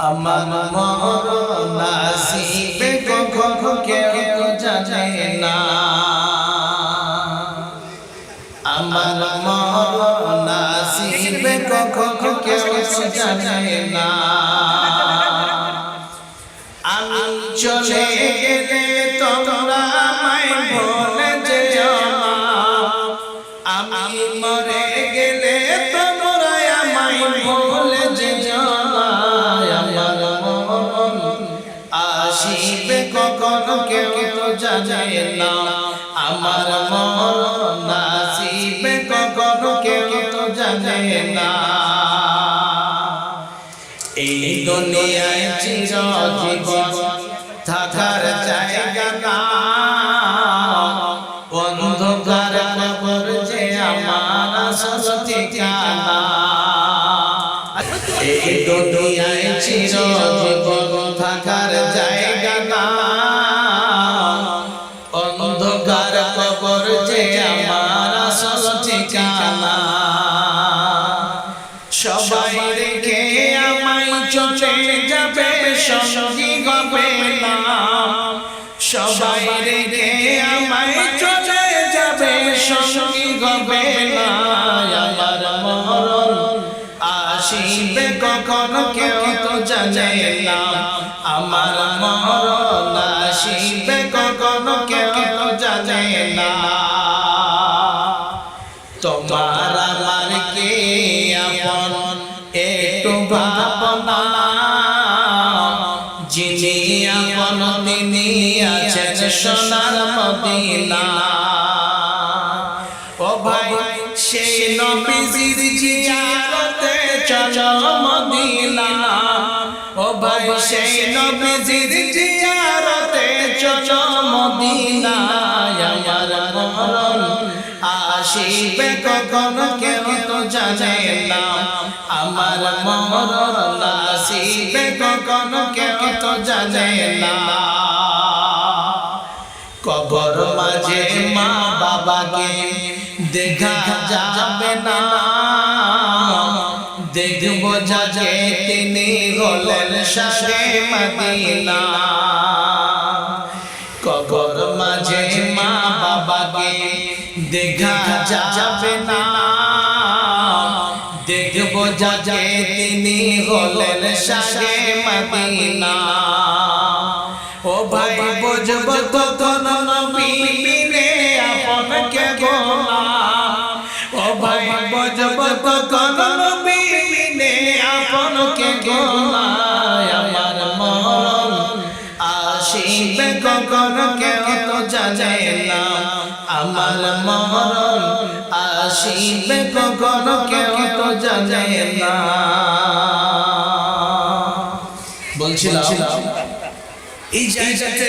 আমার মরণ আসিবে কখন কেউ জানে না। আমার মরণ আসিবে কখন কেউ জানে আসিবে কখন কেউ তো জানে না। আমার মরণ আসিবে কখন কেউ তো জানে না। এই দুনিয়ায় চিরজীবন থাকার জায়গা না। অন্ধকার কবর যে আমার ঠিকানা। এই দুনিয়ায় চিরজীবন ঠিকানা সবাই রেখে আমায় চলে যাবে, সঙ্গী হবে না। সবাই রেখে আমায় চলে যাবে, সঙ্গী হবে না। আমার মরণ আসিবে কখন, কেউ তো জানে না। আমার মরণ আসিবে কখন, কেউ তো জানে না। আমার কে আপন? একটু ভাবনা যিনি আপন, তিনি আছেন সোনার মদিনা। ও ভাই, সেই নবীজির জিয়ারতে চলো মদিনা। আসিবে কখন কেউ তো জানে না আমার মরণ আসিবে কখন কেউ তো জানে না কবর মাঝে মা বাবাকে দেখা যাবে না। দেখব যাকে তিনি হলেন শাহে মদিনা কবর মাঝে মা বাবাকে দেখা যাবে না দেখব যাকে তিনি হলেন শাহে মদিনা ও ভাই বুঝব তখন নবীনে আপনকে গোলা ও ভাই বুঝব তখন নবীনে আপনকে গোলা আমার মরণ আসিবে কখন কেউ তো জানে না আমার মরণ আসিবে কখন কেউ তো জানে না বলছিলাম এই জায়গাতে